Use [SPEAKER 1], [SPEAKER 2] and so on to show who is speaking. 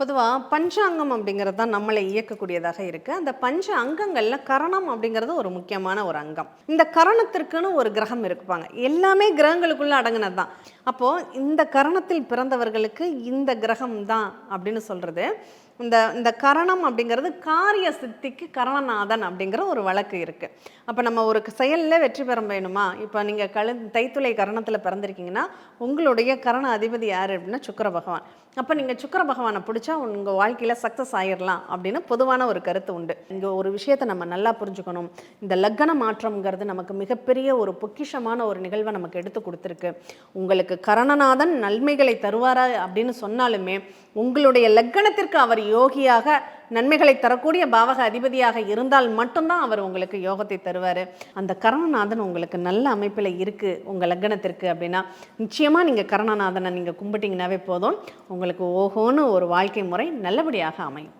[SPEAKER 1] பொதுவாக பஞ்சாங்கம் அப்படிங்கிறது தான் நம்மளை இயக்கக்கூடியதாக இருக்குது அந்த பஞ்ச அங்கங்களில் கரணம் அப்படிங்கிறது ஒரு முக்கியமான ஒரு அங்கம். இந்த கரணத்திற்குன்னு ஒரு கிரகம் இருக்குப்பாங்க. எல்லாமே கிரகங்களுக்குள்ளே அடங்கினது தான் அப்போது இந்த கரணத்தில் பிறந்தவர்களுக்கு இந்த கிரகம் தான் அப்படின்னு சொல்கிறது இந்த இந்த கரணம் அப்படிங்கிறது காரிய சித்திக்கு கரணநாதன் அப்படிங்கிற ஒரு வழக்கு இருக்குது அப்போ நம்ம ஒரு செயலில் வெற்றி பெற வேணுமா? இப்போ நீங்கள் கழு தைத்துளை கரணத்தில் பிறந்திருக்கீங்கன்னா உங்களுடைய கரண அதிபதி யார் அப்படின்னா சுக்கிர பகவான். அப்போ நீங்கள் சுக்கிர பகவானை பிடிச்ச உங்கள் வாழ்க்கையில் சக்ஸஸ் ஆயிடலாம் அப்படின்னு பொதுவான ஒரு கருத்து உண்டு. இங்கே ஒரு விஷயத்தை நம்ம நல்லா புரிஞ்சுக்கணும். இந்த லக்கண மாற்றம்ங்கிறது நமக்கு மிகப்பெரிய ஒரு பொக்கிஷமான ஒரு நிகழ்வை நமக்கு எடுத்து கொடுத்துருக்கு. உங்களுக்கு கரணநாதன் நன்மைகளை தருவாரா அப்படின்னு சொன்னாலுமே உங்களுடைய லக்கணத்திற்கு அவர் யோகியாக நன்மைகளை தரக்கூடிய பாவக அதிபதியாக இருந்தால் மட்டும்தான் அவர் உங்களுக்கு யோகத்தை தருவார். அந்த கரணநாதன் உங்களுக்கு நல்ல அமைப்பில் இருக்குது உங்கள் லக்னத்திற்கு அப்படின்னா நிச்சயமாக நீங்கள் கரணநாதனை நீங்கள் கும்பிட்டீங்கன்னாவே போதும். உங்களுக்கு ஓஹோன்னு ஒரு வாழ்க்கை முறை நல்லபடியாக அமையும்.